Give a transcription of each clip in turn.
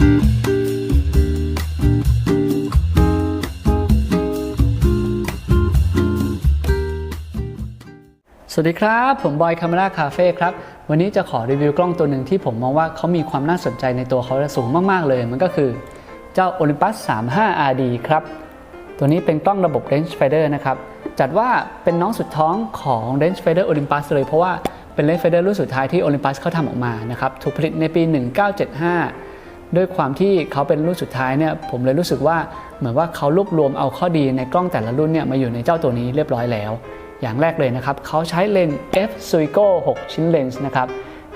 สวัสดีครับ ผมบอยคาเมราคาเฟ่ครับ วันนี้จะขอรีวิวกล้องตัวหนึ่งที่ผมมองว่าเขามีความน่าสนใจในตัวเขาสูงมาก ๆ เลย มันก็คือเจ้า Olympus 35 RD ครับ ตัวนี้เป็นกล้องระบบ range finder นะครับ จัดว่าเป็นน้องสุดท้องของ range finder Olympus เลยเพราะว่าเป็น range finder รุ่นสุดท้ายที่ Olympus เขาทำออกมานะครับ ถูกผลิตในปี 1975 ด้วยความที่เขาเป็นรุ่นสุดท้ายเนี่ยผมเลยรู้สึกว่าเหมือนว่าเขารวบรวมเอาข้อดีในกล้องแต่ละรุ่นเนี่ยมาอยู่ในเจ้าตัวนี้เรียบร้อยแล้ว อย่างแรกเลยนะครับเขาใช้เลนส์ f Suico 6 ชิ้นเลนส์นะครับ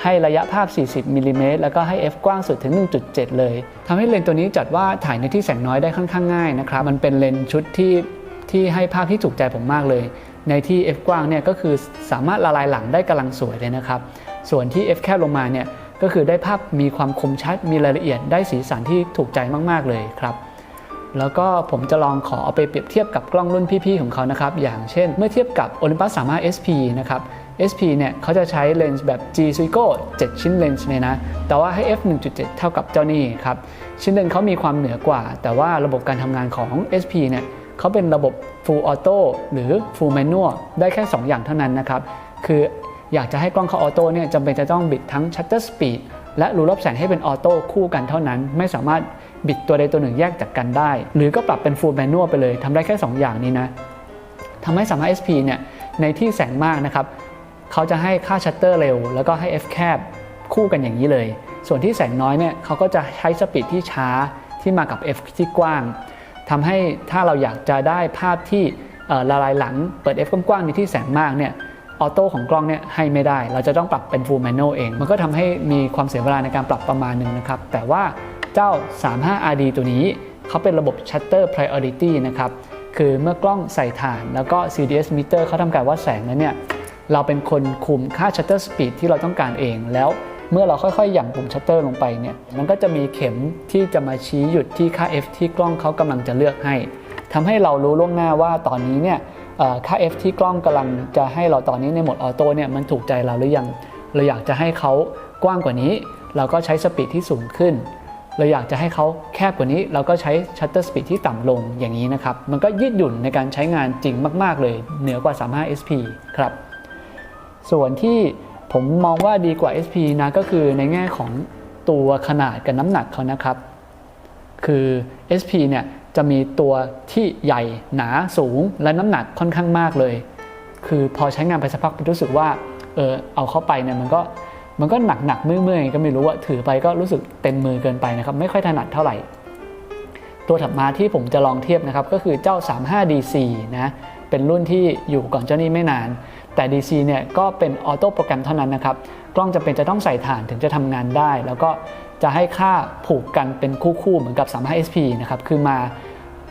ให้ระยะภาพ 40มิลลิเมตรแล้วก็ให้ f กว้างสุดถึง 1.7 เลยทำให้เลนส์ตัวนี้จัดว่าถ่ายในที่แสงน้อยได้ค่อนข้างง่ายนะครับมันเป็นเลนส์ชุดที่ที่ให้ภาพที่ถูกใจผมมากเลย ในที่ f กว้างเนี่ยก็คือสามารถละลายหลังได้กำลังสวยเลยนะครับส่วนที่ f แคบลงมาเนี่ย ก็คือได้ภาพมีความคมชัดมีรายละเอียดได้สีสันที่ถูกใจมากๆเลยครับ แล้วก็ผมจะลองขอเอาไปเปรียบเทียบกับกล้องรุ่นพี่ๆของเขานะครับ อย่างเช่น เมื่อเทียบกับ Olympus 35 SP นะครับ SP เนี่ยเขาจะใช้เลนส์แบบ G Suico 7 ชิ้นเลนส์เลยนะ แต่ว่าให้ f 1.7 เท่ากับเจ้านี่ครับ ชิ้นเลนส์เขามีความเหนือกว่า แต่ว่าระบบการทำงานของ SP เนี่ยเขาเป็นระบบ Full Auto หรือ Full Manual ได้แค่ 2 อย่างเท่านั้นนะครับ คือ อยากจะให้กล้องเข้าออโต้เนี่ยจำเป็นจะต้องบิดทั้ง Shutter Speed และรูรับแสงให้เป็นออโต้คู่กันเท่านั้น ไม่สามารถบิดตัวใดตัวหนึ่งแยกจากกันได้ หรือก็ปรับเป็น full manual ไปเลยทำได้แค่ 2 อย่างนี้นะทำให้สามารถ SP เนี่ยในที่แสงมากนะครับเขาจะให้ค่าชัตเตอร์เร็ว แล้วก็ให้ f แคบคู่กันอย่างนี้เลย ส่วนที่แสงน้อยเนี่ยเขาก็จะใช้สปีดที่ช้าที่มากับ f ที่กว้างทำให้ถ้าเราอยากจะได้ภาพที่ละลายหลังเปิด f กว้างๆในที่แสงมากเนี่ย ออโต้ของกล้องเนี่ยให้ไม่ได้ เราจะต้องปรับเป็น full manual เอง มันก็ทำให้มีความเสียเวลาในการปรับประมาณหนึ่งนะครับ แต่ว่าเจ้า 35RD ตัวนี้เขาเป็นระบบ shutter priority นะครับ คือเมื่อกล้องใส่ฐานแล้วก็ CDS meter เขาทำการวัดแสงแล้วเนี่ยเราเป็นคนคุมค่า shutter speed ที่เราต้องการเองแล้วเมื่อเราค่อยๆ หย่ำปุ่ม shutter ลงไปเนี่ย มันก็จะมีเข็มที่จะมาชี้หยุดที่ค่า f ที่กล้องเขากำลังจะเลือกให้ทำให้เรารู้ล่วงหน้าว่าตอนนี้เนี่ย ค่า f ที่กล้องกำลังจะให้เราตอนนี้ในโหมดออโต้เนี่ยมันถูกใจเราหรือยัง เราอยากจะให้เขากว้างกว่านี้ เราก็ใช้สปีดที่สูงขึ้น เราอยากจะให้เขาแคบกว่านี้ เราก็ใช้ชัตเตอร์สปีดที่ต่ำลงอย่างนี้นะครับ มันก็ยืดหยุ่นในการใช้งานจริงมาก ๆ เลย เหนือกว่า 35 SP ครับ ส่วนที่ผมมองว่าดีกว่า SP นะก็คือในแง่ของตัวขนาดกับน้ำหนักเขานะครับ คือ SP เนี่ย จะมีตัวที่ใหญ่หนาสูงและน้ำหนักค่อนข้างมากเลย คือพอใช้งานไปสักพักรู้สึกว่าเออเอาเข้าไปเนี่ยมันก็มันก็หนักหนักเมื่อยๆก็ไม่รู้ว่าถือไปก็รู้สึกเต็มมือเกินไปนะครับไม่ค่อยถนัดเท่าไหร่ ตัวถัดมาที่ผมจะลองเทียบนะครับก็คือเจ้า 35DC นะเป็นรุ่นที่อยู่ก่อนเจ้านี้ไม่นาน แต่ DC เนี่ยก็เป็นออโต้โปรแกรมเท่านั้นนะครับ กล้องจะเป็นจะต้องใส่ฐานถึงจะทำงานได้ แล้วก็ จะให้ค่าผูกกันเป็นคู่ๆเหมือนกับ 35SP นะครับ คือมา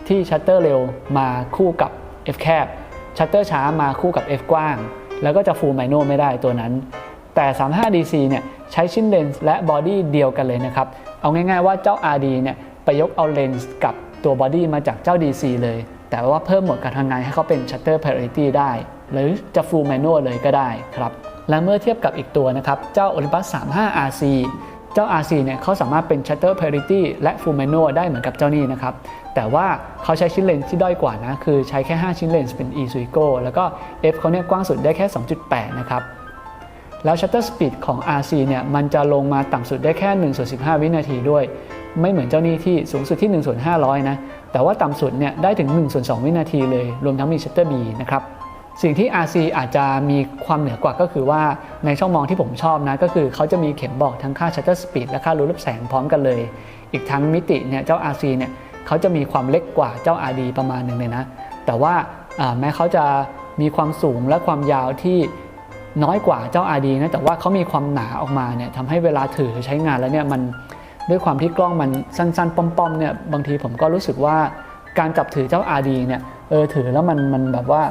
ที่ชัตเตอร์เร็วมาคู่กับ F แคบชัตเตอร์ช้ามาคู่กับ F กว้าง แล้วก็จะ full manual ไม่ได้ตัวนั้น แต่ 35DC เนี่ยใช้ชิ้นเลนส์และบอดี้เดียวกันเลยนะครับ เอาง่ายๆว่าเจ้า RD เนี่ยไปยกเอาเลนส์กับตัวบอดี้มาจากเจ้า DC เลย แต่ว่าเพิ่มหมดการทำงานให้เขาเป็น shutter priority ได้ หรือจะ full manual เลยก็ได้ครับ และเมื่อเทียบกับอีกตัวนะครับ เจ้า Olympus 35 RC เจ้า RC เนี่ยเขาสามารถเป็น shutter priority และ full manual ได้เหมือนกับเจ้านี้นะครับ แต่ว่าเขาใช้ชิ้นเลนส์ที่ด้อยกว่านะ คือใช้แค่ 5 ชิ้นเลนส์เป็น e Suico แล้วก็ f เขาเนี่ยกว้างสุดได้แค่ 2.8 นะครับ แล้ว shutter speed ของ RC เนี่ยมันจะลงมาต่ำสุดได้แค่1ส่วน15 วินาทีด้วย ไม่เหมือนเจ้านี้ที่สูงสุดที่1ส่วน500 นะ แต่ว่าต่ำสุดเนี่ยได้ถึง1ส่วน2วินาทีเลย รวมทั้งมี shutter B นะครับ สิ่งที่ RC อาจจะมีความเหนือกว่าก็คือว่าในช่องมองที่ผมชอบนะ ก็คือเขาจะมีเข็มบอกทั้งค่า shutter speed และค่ารูรับแสงพร้อมกันเลย อีกทั้งมิติเนี่ยเจ้า RC เนี่ยเขาจะมีความเล็กกว่าเจ้า RD ประมาณหนึ่งเลยนะ แต่ว่าแม้เขาจะมีความสูงและความยาวที่น้อยกว่าเจ้า RD นะ แต่ว่าเขามีความหนาออกมาเนี่ยทำให้เวลาถือใช้งานแล้วเนี่ยมันด้วยความที่กล้องมันสั้นๆ ป้อมๆเนี่ยบางทีผมก็รู้สึกว่าการจับถือเจ้า RD เนี่ยเออถือแล้วมันมันแบบว่า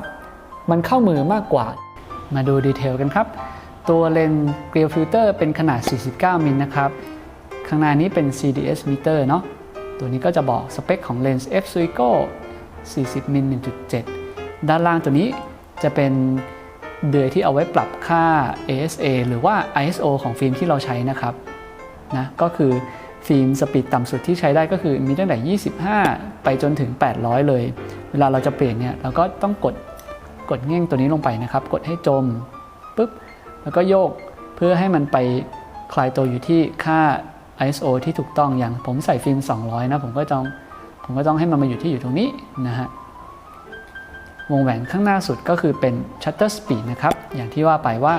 มันเข้ามือมากกว่า มาดูดีเทลกันครับ ตัวเลนส์เกลียวฟิลเตอร์เป็นขนาด 49 มิลนะครับข้างหน้านี้เป็น CDS meter เนาะตัวนี้ก็จะบอกสเปคของเลนส์ f Suico 40มิล1.7 ด้านล่างตัวนี้จะเป็นเดือยที่เอาไว้ปรับค่า ASA หรือว่า ISO ของฟิล์มที่เราใช้นะครับนะก็คือฟิฟิล์มสปีดต่ำสุดที่ใช้ได้ก็คือมีตั้งแต่ 25 ไปจนถึง 800 เลย เวลาเราจะเปลี่ยนเนี่ยเราก็ต้องกด กดเง่งตัวนี้ลงไปนะครับ กดให้จมปุ๊บแล้วก็โยกเพื่อให้มันไปคลายตัวอยู่ที่ค่า ISO ที่ถูกต้องอย่างผมใส่ฟิล์ม 200 นะผมก็ต้องผมก็ต้องให้มันมาอยู่ที่อยู่ตรงนี้นะฮะวงแหวนข้างหน้าสุดก็คือเป็น shutter speed นะครับ อย่างที่ว่าไปว่า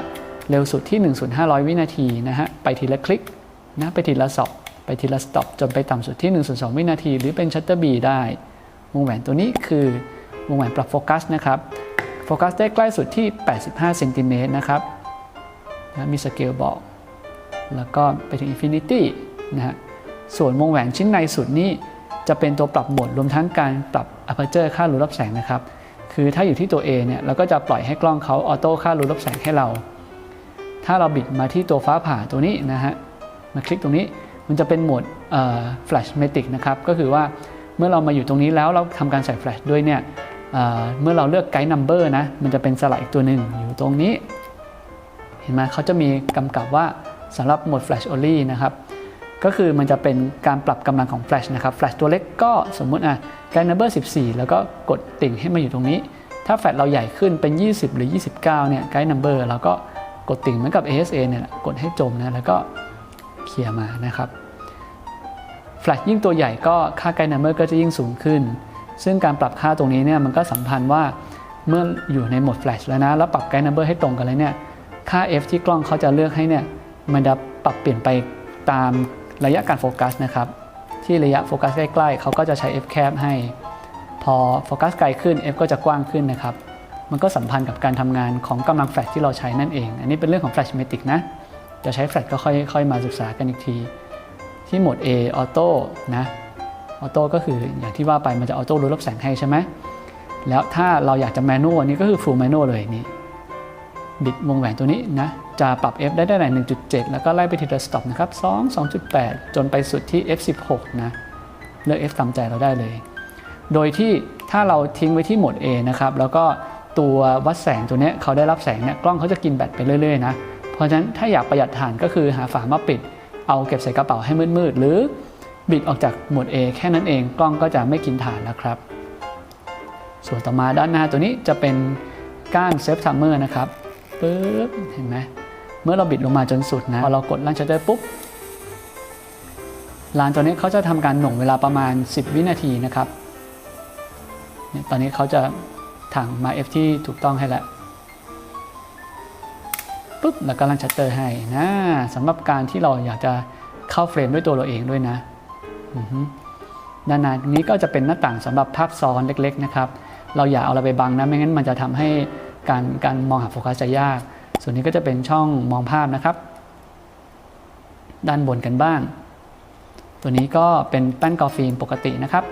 เร็วสุดที่1 500 วินาทีนะฮะ ไปทีละคลิกนะ ไปทีละสอบไปทีละสต็อปจนไปต่ำสุดที่1 2วินาที หรือเป็น shutter B ได้ วงแหวนตัวนี้คือวงแหวนปรับโฟกัสนะครับ ฟกัสได้ใกล้สุดที่ 85เซนติเมตรนะครับนะมีสเกลบอก แล้วก็ไปถึง Infinity นะฮะส่วนวงแหวนชิ้นในสุดนี่จะเป็นตัวปรับโหมดรวมทั้งการปรับ aperture ค่ารูรับแสงนะครับ คือถ้าอยู่ที่ตัว A เนี่ยเราก็จะปล่อยให้กล้องเขาออโต้ค่ารูรับแสงให้เรา ถ้าเราบิดมาที่ตัวฟ้าผ่าตัวนี้นะฮะมาคลิกตรงนี้มันจะเป็นโหมดเอ่อ flash matic นะครับ ก็คือว่าเมื่อเรามาอยู่ตรงนี้แล้วเราทำการใส่ flash ด้วยเนี่ย เมื่อเราเลือก guide number นะ มันจะเป็นสไลักอีกตัวหนึ่งอยู่ตรงนี้ เห็นไหมเขาจะมีกำกับว่าสำหรับโหมด flash only นะครับ ก็คือมันจะเป็นการปรับกำลังของ flash นะครับ flash ตัวเล็กก็สมมุติอะ guide number 14 แล้วก็กดติ่งให้มาอยู่ตรงนี้ ถ้าแฟลชเราใหญ่ขึ้นเป็น 20 หรือ 29 เนี่ย guide number เราก็กดติ่งเหมือนกับ ASA เนี่ยกดให้จมนะแล้วก็เคลียร์มานะครับแฟลชยิ่งตัวใหญ่ก็ค่า guide number ก็จะยิ่งสูงขึ้น ซึ่งการปรับค่าตรงนี้เนี่ยมันก็สัมพันธ์ว่าเมื่ออยู่ในโหมด flash แล้วนะ แล้วปรับ guide number ให้ตรงกันเลยเนี่ยค่า f ที่กล้องเขาจะเลือกให้เนี่ยมันจะปรับเปลี่ยนไปตามระยะการโฟกัสนะครับ ที่ระยะโฟกัสใกล้ๆเขาก็จะใช้ f แคบให้ พอโฟกัสไกลขึ้น f ก็จะกว้างขึ้นนะครับ มันก็สัมพันธ์กับการทำงานของกำลังแฟลชที่เราใช้นั่นเอง อันนี้เป็นเรื่องของ Flash Matic นะจะใช้แฟลชก็ค่อยค่อยมาศึกษากันอีกที ที่โหมด A ออโต้นะ ออโต้ก็คืออย่างที่ว่าไปมันจะออโต้รูรับแสงให้ใช่ไหมแล้วถ้าเราอยากจะแมนนวลนี่ก็คือ full manual เลยนี่บิดวงแหวนตัวนี้นะจะปรับ f ได้ได้ไหน1.7 แล้วก็ไล่ไปทีละสต็อปนะครับ2 2.8 จนไปสุดที่ f 16 นะเลือก f ตามใจเราได้เลย โดยที่ถ้าเราทิ้งไว้ที่โหมด A นะครับแล้วก็ตัววัดแสงตัวนี้เขาได้รับแสงเนี่ยกล้องเขาจะกินแบตไปเรื่อยๆนะเพราะฉะนั้นถ้าอยากประหยัดถ่านก็คือหาฝามาปิด เอาเก็บใส่กระเป๋าให้มืดๆหรือ บิดออกจากโหมด A แค่นั้นเองกล้องก็จะไม่กินถ่านแล้วครับ ส่วนต่อมาด้านหน้าตัวนี้จะเป็นก้านเซฟทัมเมอร์นะครับปึ๊บเห็นไหมเมื่อเราบิดลงมาจนสุดนะพอเรากดลันชัตเตอร์ปุ๊บลานตัวนี้เขาจะทำการหน่วงเวลาประมาณ 10 วินาทีนะครับเนี่ยตอนนี้เขาจะถังมา F ที่ถูกต้องให้แล้วปุ๊บแล้วก็ลันชัตเตอร์ให้นะสำหรับการที่เราอยากจะเข้าเฟรมด้วยตัวเราเองด้วยนะ ด้านหน้านี้ก็จะเป็นหน้าต่างสำหรับภาพซ้อนเล็ก ๆ นะครับ เราอย่าเอาอะไรไปบังนะไม่งั้นมันจะทำให้การการมองหาโฟกัสจะยาก ส่วนนี้ก็จะเป็นช่องมองภาพนะครับ ด้านบนกันบ้าง ตัวนี้ก็เป็นแป้นกอฟิล์มปกตินะครับ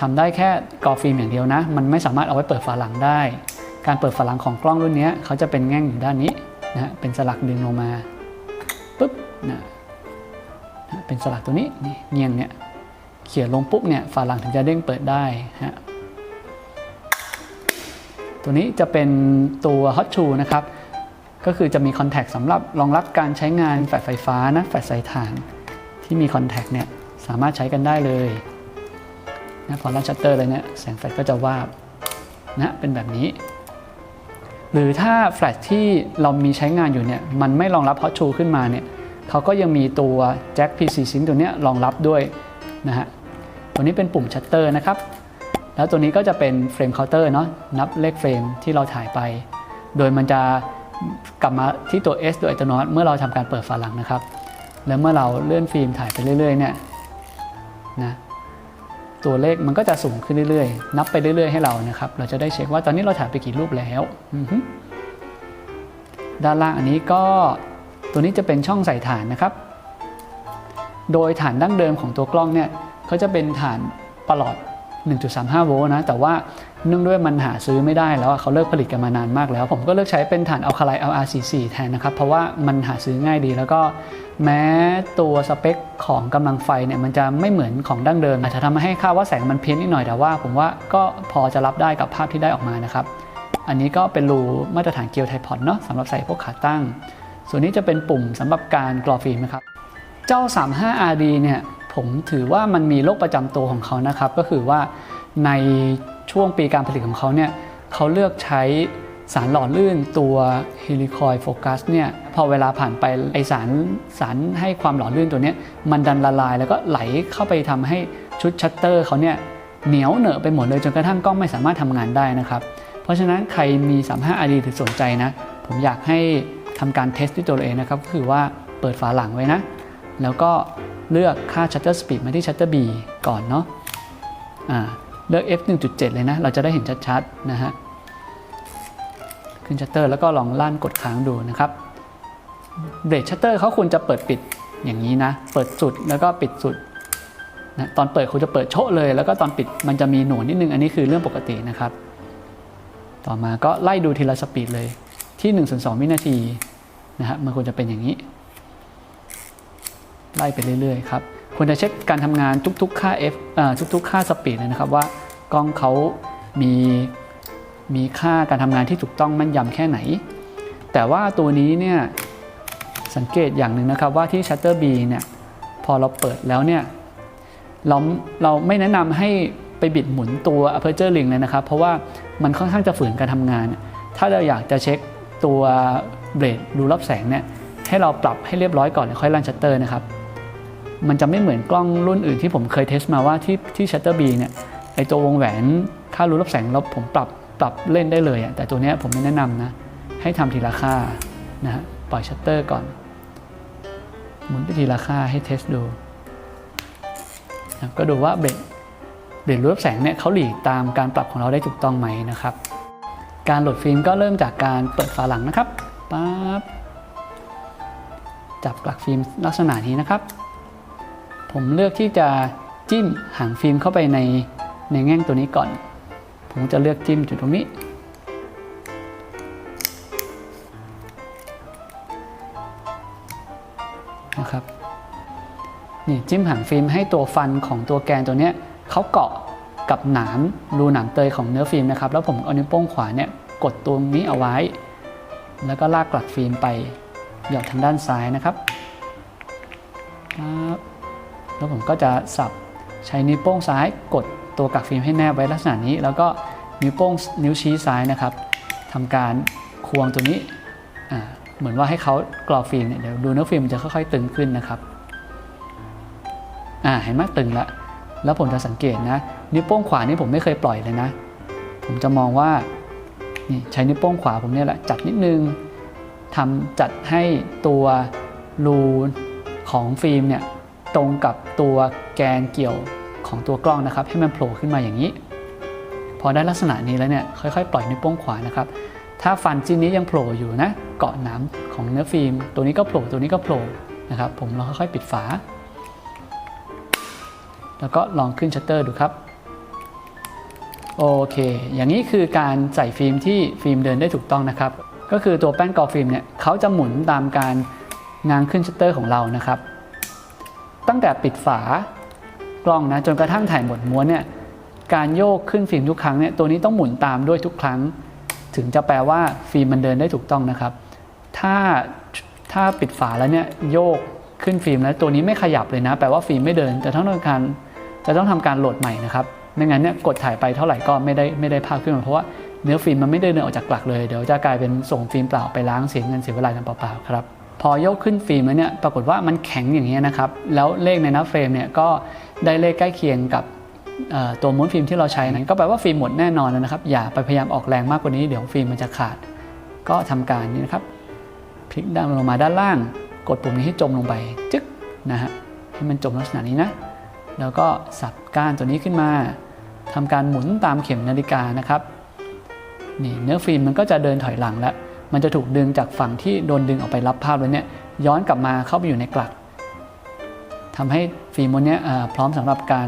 ทำได้แค่กอฟิล์มอย่างเดียวนะ มันไม่สามารถเอาไว้เปิดฝาหลังได้ การเปิดฝาหลังของกล้องรุ่นนี้เขาจะเป็นแง่งอยู่ด้านนี้นะเป็นสลักดึงลงมาปุ๊บนะเป็นสลักตัวนี้นี่เงียงเนี่ย เขี่ยลงปุ๊บเนี่ยฝาหลังถึงจะเด้งเปิดได้ฮะตัวนี้จะเป็นตัว Hot Shoe นะครับ ก็คือจะมีคอนแทคสำหรับรองรับการใช้งานแฟลชไฟฟ้านะแฟลชสายถ่านที่มีคอนแทคเนี่ยสามารถใช้กันได้เลยนะพอลันชัตเตอร์เลยเนี่ยแสงแฟลชก็จะวาบนะเป็นแบบนี้ หรือถ้าแฟลชที่เรามีใช้งานอยู่เนี่ยมันไม่รองรับ Hot Shoe ขึ้นมาเนี่ยเขาก็ยังมีตัวแจ็ค PC Sync ตัวเนี้ยรองรับด้วยนะฮะ ตัวนี้เป็นปุ่มชัตเตอร์นะครับ แล้วตัวนี้ก็จะเป็นเฟรมเคาน์เตอร์เนาะนับเลขเฟรมที่เราถ่ายไป โดยมันจะกลับมาที่ตัว S โดยอัตโนมัติเมื่อเราทำการเปิดฝาหลังนะครับ แล้วเมื่อเราเลื่อนฟิล์มถ่ายไปเรื่อยๆเนี่ยนะตัวเลขมันก็จะสูงขึ้นเรื่อยๆ นับไปเรื่อยๆให้เรานะครับ เราจะได้เช็คว่าตอนนี้เราถ่ายไปกี่รูปแล้วด้านล่างอันนี้ก็ตัวนี้จะเป็นช่องใส่ฐานนะครับ โดยฐานดั้งเดิมของตัวกล้องเนี่ย เขาจะเป็นฐานประหลอด 1.35 โวลต์นะ แต่ว่าเนื่องด้วยมันหาซื้อไม่ได้แล้วเขาเลิกผลิตกันมานานมากแล้ว ผมก็เลือกใช้เป็นฐานอัลคาไล LR44 แทนนะครับ เพราะว่ามันหาซื้อง่ายดี แล้วก็แม้ตัวสเปคของกำลังไฟเนี่ยมันจะไม่เหมือนของดั้งเดิม อาจจะทำให้ค่าว่าแสงมันเพี้ยนนิดหน่อยแต่ว่า ผมว่าก็พอจะรับได้กับภาพที่ได้ออกมานะครับ อันนี้ก็เป็นรูมาตรฐานเกียวไทพอดเนาะสำหรับใส่พวกขาตั้ง ส่วนนี้จะเป็นปุ่มสำหรับการกรอฟิล์มนะครับ เจ้า 35RD เนี่ย ผมถือว่ามันมีโรคประจำตัวของเขานะครับ ก็คือว่าในช่วงปีการผลิตของเขาเนี่ยเขาเลือกใช้สารหล่อลื่นตัวฮิลิคอยโฟกัสเนี่ยพอเวลาผ่านไปไอสารสารให้ความหล่อลื่นตัวเนี้ยมันดันละลายแล้วก็ไหลเข้าไปทำให้ชุดชัตเตอร์เขาเนี่ยเหนียวเหนอะไปหมดเลยจนกระทั่งกล้องไม่สามารถทำงานได้นะครับ เพราะฉะนั้นใครมี 35 RD ถือสนใจนะ ผมอยากให้ทำการเทสด้วยตัวเองนะครับก็คือว่าเปิดฝาหลังไว้นะ แล้วก็ เลือกค่า shutter speed มาที่ shutter B ก่อนเนาะเลือก f 1.7 เลยนะ เราจะได้เห็นชัดๆนะฮะ ขึ้นชัตเตอร์แล้วก็ลองลั่นกดค้างดูนะครับ เบรกชัตเตอร์เขาควรจะเปิดปิดอย่างนี้นะ เปิดสุดแล้วก็ปิดสุดนะตอนเปิดคุณจะเปิดโชะเลย แล้วก็ตอนปิดมันจะมีหน่วงนิดนึง อันนี้คือเรื่องปกตินะครับ ต่อมาก็ไล่ดูทีละสปีดเลยที่1ส่วน2วินาทีนะฮะมันควรจะเป็นอย่างนี้ ไล่ไปเรื่อยๆครับควรจะเช็คการทำงานทุกๆค่า f อ่าทุกๆค่าสปีดเลยนะครับว่ากล้องเขามีมีค่าการทำงานที่ถูกต้องแม่นยำแค่ไหน แต่ว่าตัวนี้เนี่ยสังเกตอย่างหนึ่งนะครับว่าที่ Shutter B เนี่ยพอเราเปิดแล้วเนี่ยเราเราไม่แนะนำให้ไปบิดหมุนตัว aperture ring เลยนะครับ เพราะว่ามันค่อนข้างจะฝืนการทำงาน ถ้าเราอยากจะเช็คตัวเบรดรูรับแสงเนี่ยให้เราปรับให้เรียบร้อยก่อนแล้วค่อยลั่นชัตเตอร์นะครับ มันจะไม่เหมือนกล้องรุ่นอื่นที่ผมเคยเทสมาว่าที่ที่ Shutter B เนี่ยไอตัววงแหวนค่ารูรับแสงแล้วผมปรับปรับเล่นได้เลยอะแต่ตัวเนี้ยผมไม่แนะนำนะ ให้ทำทีละค่านะฮะปล่อยชัตเตอร์ก่อนหมุนไปทีละค่าให้เทสดูนะก็ดูว่าเบรดเบรดรูรับแสงเนี่ยเขาหลีกตามการปรับของเราได้ถูกต้องไหมนะครับ การโหลดฟิล์มก็เริ่มจากการเปิดฝาหลังนะครับปั๊บจับกลักฟิล์มลักษณะนี้นะครับ ผมเลือกที่จะจิ้มหางฟิล์มเข้าไปในในแง่งตัวนี้ก่อน ผมจะเลือกจิ้มจุดตรงนี้ นะครับนี่จิ้มหางฟิล์มให้ตัวฟันของตัวแกนตัวเนี้ยเขาเกาะกับหนามรูหนามเตยของเนื้อฟิล์มนะครับ แล้วผมเอานิ้วโป้งขวาเนี่ยกดตัวนี้เอาไว้ แล้วก็ลากกลักฟิล์มไปหยอดทางด้านซ้ายนะครับ แล้วผมก็จะสับใช้นิ้วโป้งซ้ายกดตัวกักฟิล์มให้แนบไว้ลักษณะนี้ แล้วก็นิ้วโป้งนิ้วชี้ซ้ายนะครับทำการควงตัวนี้เหมือนว่าให้เขากรอฟิล์มเนี่ยเดี๋ยวดูเนื้อฟิล์มจะค่อยๆตึงขึ้นนะครับอ่าเห็นไหมตึงละแล้วผมจะสังเกตนะ นิ้วโป้งขวานี่ผมไม่เคยปล่อยเลยนะ ผมจะมองว่านี่ใช้นิ้วโป้งขวาผมเนี่ยแหละจัดนิดนึงทำจัดให้ตัวรูของฟิล์มเนี่ย ตรงกับตัวแกนเกี่ยวของตัวกล้องนะครับ ให้มันโผล่ขึ้นมาอย่างนี้ พอได้ลักษณะนี้แล้วเนี่ยค่อยๆ ปล่อยนิ้วโป้งขวานะครับ ถ้าฟันจิ้นนี้ยังโผล่อยู่นะเกาะหนามของเนื้อฟิล์ม ตัวนี้ก็โผล่ตัวนี้ก็โผล่นะครับ ผมลองค่อยๆปิดฝา แล้วก็ลองขึ้นชัตเตอร์ดูครับโอเค อย่างนี้คือการใส่ฟิล์มที่ฟิล์มเดินได้ถูกต้องนะครับ ก็คือตัวแป้นกรอฟิล์มเนี่ยเขาจะหมุนตามการงานขึ้นชัตเตอร์ของเรานะครับ ตั้งแต่ปิดฝากล้องนะจนกระทั่งถ่ายหมดม้วนเนี่ยการโยกขึ้นฟิล์มทุกครั้งเนี่ยตัวนี้ต้องหมุนตามด้วยทุกครั้ง ถึงจะแปลว่าฟิล์มมันเดินได้ถูกต้องนะครับ ถ้าถ้าปิดฝาแล้วเนี่ยโยกขึ้นฟิล์มแล้วตัวนี้ไม่ขยับเลยนะ แปลว่าฟิล์มไม่เดินจะต้องทำการจะต้องทำการโหลดใหม่นะครับไม่งั้นเนี่ยกดถ่ายไปเท่าไหร่ก็ไม่ได้ไม่ได้ภาพขึ้นมาเพราะว่าเนื้อฟิล์มมันไม่ได้เดินออกจากกลักเลยเดี๋ยวจะกลายเป็นส่งฟิล์มเปล่าไปล้างเสียเงินเสียเวลาเปล่าๆครับ พอยกขึ้นฟิล์มแล้วเนี่ยปรากฏว่ามันแข็งอย่างนี้ยนะครับ แล้วเลขในน้าเฟรมเนี่ยก็ได้เลขใกล้เคียงกับตัวม้วนฟิล์มที่เราใช้นั้นก็แปลว่าฟิล์มหมดแน่นอนนะครับ อย่าไปพยายามออกแรงมากกว่านี้เดี๋ยวฟิล์มมันจะขาด ก็ทำการนี้นะครับพลิกด้านลงมาด้านล่าง กดปุ่มนี้ให้จมลงไปจึ๊กนะฮะให้มันจมลักษณะนี้นะ แล้วก็สับก้านตัวนี้ขึ้นมาทำการหมุนตามเข็มนาฬิกานะครับนี่เนื้อฟิล์มมันก็จะเดินถอยหลังแล้ว มันจะถูกดึงจากฝั่งที่โดนดึงออกไปรับภาพแล้วเนี่ยย้อนกลับมาเข้าไปอยู่ในกลักทำให้ฟิล์มวันนี้พร้อมสำหรับการ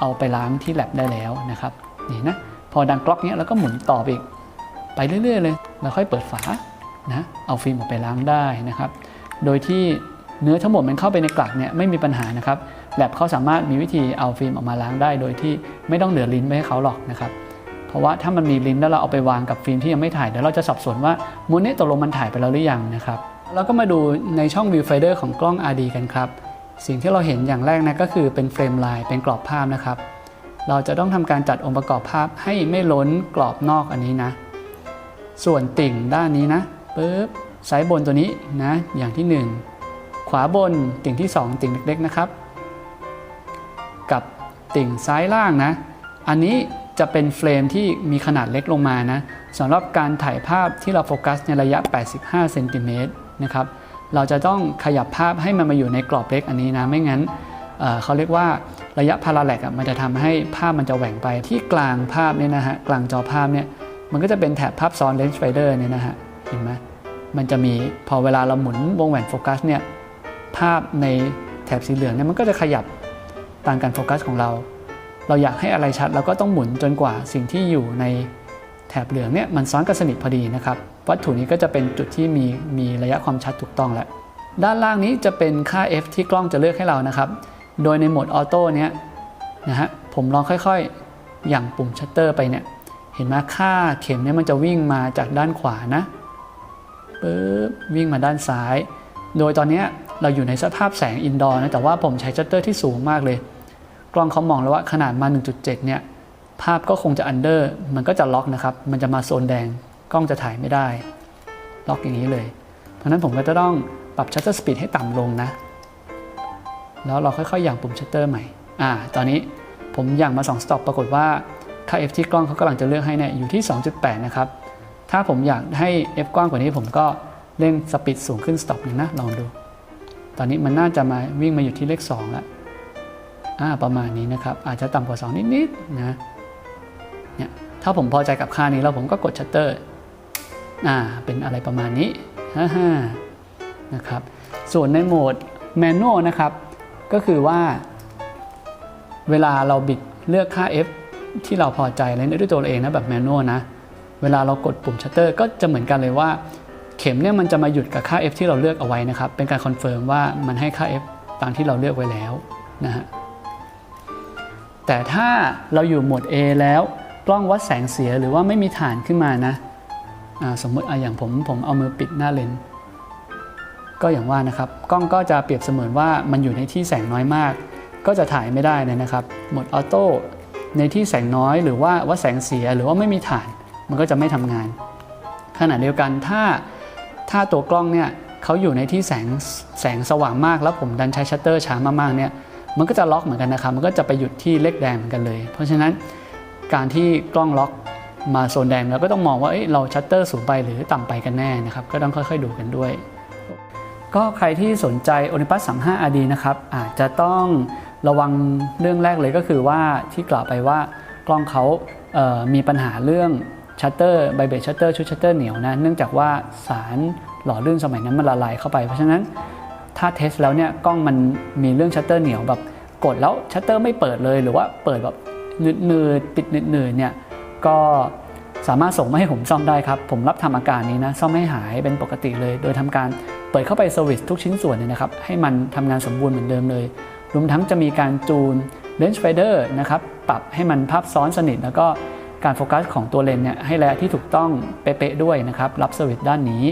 เอาไปล้างที่แลบได้แล้วนะครับนี่นะพอดังกล็อกเนี้ยแล้วก็หมุนต่อไปอีกไปเรื่อย ๆ เลยแล้วค่อยเปิดฝานะเอาฟิล์มออกไปล้างได้นะครับ โดยที่เนื้อทั้งหมดมันเข้าไปในกลักเนี่ยไม่มีปัญหานะครับแลบเขาสามารถมีวิธีเอาฟิล์มออกมาล้างได้ โดยที่ไม่ต้องเหลือลิ้นไว้ให้เขาหรอกนะครับ ราะว่าถ้ามันมีลิ้นแล้วเราเอาไปวางกับฟิล์มที่ยังไม่ถ่ายเดี๋ยวเราจะสับสนว่าม้วนนี้ตกลงมันถ่ายไปแล้วหรือยังนะครับแล้วก็มาดูในช่อง Viewfinder ของกล้อง RD กันครับ สิ่งที่เราเห็นอย่างแรกนะก็คือเป็นเฟรมไลายเป็นกรอบภาพนะครับ เราจะต้องทำการจัดองค์ประกอบภาพให้ไม่ล้นกรอบนอกอันนี้นะ ส่วนติ่งด้านนี้นะปึ๊บไซส์บนตัวนี้นะอย่างที่ 1 ขวาบนติ่งที่ 2 ติ่งเล็กๆนะครับ กับติ่งซ้ายล่างนะ อันนี้ จะเป็นเฟรมที่มีขนาดเล็กลงมานะสำหรับการถ่ายภาพที่เราโฟกัสในระยะ 85 เซนติเมตรนะครับเราจะต้องขยับภาพให้มันมาอยู่ในกรอบเล็กอันนี้นะไม่งั้นเเขาเรียกว่าระยะพาราแลกมันจะทำให้ภาพมันจะแหว่งไปที่กลางภาพเนี่ยนะฮะกลางจอภาพเนี่ยมันก็จะเป็นแถบภาพซ้อนเลนส์ไฟเดอร์เนี่ยนะฮะเห็นไหมมันจะมีพอเวลาเราหมุนวงแหวนโฟกัสเนี่ยภาพในแถบสีเหลืองเนี่ยมันก็จะขยับตามการโฟกัสของเรา เราอยากให้อะไรชัดเราก็ต้องหมุนจนกว่าสิ่งที่อยู่ในแถบเหลืองเนี่ยมันซ้อนกันสนิทพอดีนะครับวัตถุนี้ก็จะเป็นจุดที่มีมีระยะความชัดถูกต้องแล้วด้านล่างนี้จะเป็นค่า f ที่กล้องจะเลือกให้เรานะครับ โดยในโหมดออโต้เนี้ยนะฮะผมลองค่อยๆ อย่างปุ่มชัตเตอร์ไปเนี่ยเห็นไหมค่าเข็มเนี่ยมันจะวิ่งมาจากด้านขวานะปึ๊บวิ่งมาด้านซ้าย โดยตอนนี้เราอยู่ในสภาพแสงอินดอร์นะแต่ว่าผมใช้ชัตเตอร์ที่สูงมากเลย กล้องเขามองแล้วว่าขนาดมา 1.7 เนี่ย ภาพก็คงจะอันเดอร์มันก็จะล็อกนะครับ มันจะมาโซนแดงกล้องจะถ่ายไม่ได้ ล็อกอย่างนี้เลย เพราะนั้นผมก็จะต้องปรับชัตเตอร์สปีดให้ต่ำลงนะ แล้วเราค่อยๆอย่างปุ่มชัตเตอร์ใหม่ อ่า ตอนนี้ผมอย่างมา 2 สต็อปปรากฏว่าค่า f ที่กล้องเขากำลังจะเลือกให้เนี่ยอยู่ที่ 2.8 นะครับ ถ้าผมอยากให้ f กว้างกว่านี้ผมก็เร่งสปีดสูงขึ้นสต็อปหนึ่งนะลองดู ตอนนี้มันน่าจะมาวิ่งมาอยู่ที่เลข2แล้ว ประมาณนี้นะครับ อาจจะต่ำกว่า 2 นิดๆนะเนี่ยถ้าผมพอใจกับค่านี้แล้วผมก็กดชัตเตอร์อ่าเป็นอะไรประมาณนี้ฮ่าฮ่านะครับส่วนในโหมดแมนนวลนะครับ ก็คือว่า เวลาเราบิดเลือกค่า f ที่เราพอใจเล่นด้วยตัวเราเองนะแบบแมนนวลนะเวลาเรากดปุ่มชัตเตอร์ก็จะเหมือนกันเลยว่า เข็มเนี่ยมันจะมาหยุดกับค่า f ที่เราเลือกเอาไว้นะครับ เป็นการคอนเฟิร์มว่ามันให้ค่า f ตามที่เราเลือกไว้แล้วนะฮะ แต่ถ้าเราอยู่โหมด A แล้วกล้องวัดแสงเสียหรือว่าไม่มีฐานขึ้นมานะสมมติออย่างผมผมเอามือปิดหน้าเลนก็อย่างว่านะครับกล้องก็จะเปรียบเสมือนว่ามันอยู่ในที่แสงน้อยมาก ก็จะถ่ายไม่ได้นะครับโหมดออโต้ในที่แสงน้อยหรือว่าวัดแสงเสียหรือว่าไม่มีฐาน มันก็จะไม่ทำงาน ขณะเดียวกันถ้าถ้าตัวกล้องเนี่ยเขาอยู่ในที่แสงแสงสว่างมาก แล้วผมดันใช้ชัตเตอร์ช้ามากๆเนี่ย มันก็จะล็อกเหมือนกันนะครับ มันก็จะไปหยุดที่เลขแดงเหมือนกันเลย เพราะฉะนั้นการที่กล้องล็อกมาโซนแดงเราก็ต้องมองว่าเอ้เราชัตเตอร์สูงไปหรือต่ำไปกันแน่นะครับ ก็ต้องค่อยๆดูกันด้วย ก็ใครที่สนใจ Olympus 35 RD นะครับ อาจจะต้องระวังเรื่องแรกเลยก็คือว่าที่กล่าวไปว่ากล้องเขาเมีปัญหาเรื่องชัตเตอร์ไบเบรชัตเตอร์ชุดชัตเตอร์เหนียวนะ เนื่องจากว่าสารหล่อลื่นสมัยนั้นมันละลายเข้าไป เพราะฉะนั้น ถ้าเทสแล้วเนี่ยกล้องมันมีเรื่องชัตเตอร์เหนียวแบบกดแล้วชัตเตอร์ไม่เปิดเลย หรือว่าเปิดแบบหนืดๆปิดหนืดๆเนี่ยก็สามารถส่งมาให้ผมซ่อมได้ครับ ผมรับทำอาการนี้นะ ซ่อมให้หายเป็นปกติเลย โดยทำการเปิดเข้าไปเซอร์วิสทุกชิ้นส่วนเนี่ยนะครับ ให้มันทำงานสมบูรณ์เหมือนเดิมเลย รวมทั้งจะมีการจูนเลนส์ไฟเดอร์นะครับ ปรับให้มันภาพซ้อนสนิท แล้วก็การโฟกัสของตัวเลนส์เนี่ยให้ระยะที่ถูกต้องเป๊ะๆด้วยนะครับ รับเซอร์วิสด้านนี้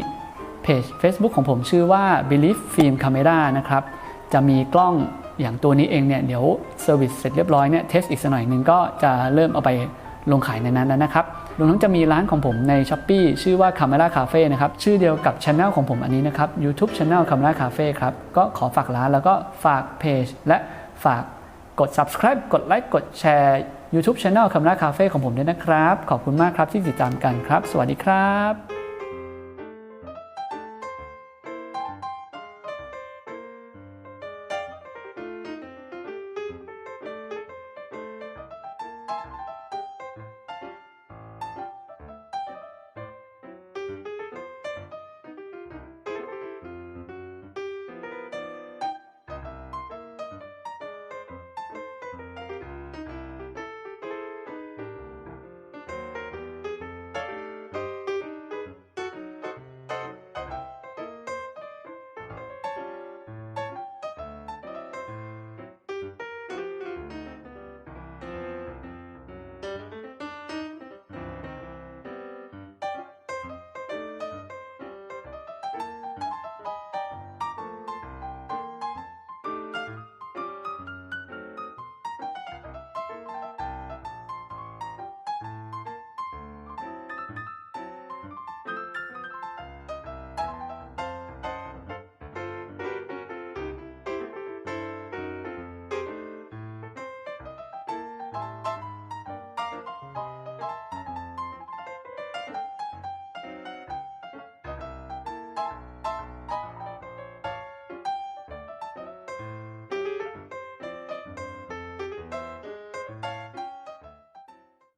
เพจ Facebook ของผมชื่อว่า Believe Film Camera นะครับ จะมีกล้องอย่างตัวนี้เองเนี่ย เดี๋ยวเซอร์วิสเสร็จเรียบร้อยเนี่ยเทสอีกสักหน่อยหนึ่งก็จะเริ่มเอาไปลงขายในนั้นแล้วนะครับรวมทั้งจะมีร้านของผมใน s h อ p e e ชื่อว่า Camera Cafe นะครับ ชื่อเดียวกับช anel ของผมอันนี้นะครับ YouTube Channel Camera Cafe ครับ ก็ขอฝากร้านแล้วก็ฝากเพจและฝากกด subscribe กดไลค์กดแชร์ YouTube Channel Camera Cafe ของผมด้วยนะครับ ขอบคุณมากครับที่ติดตามกันครับ สวัสดีครับ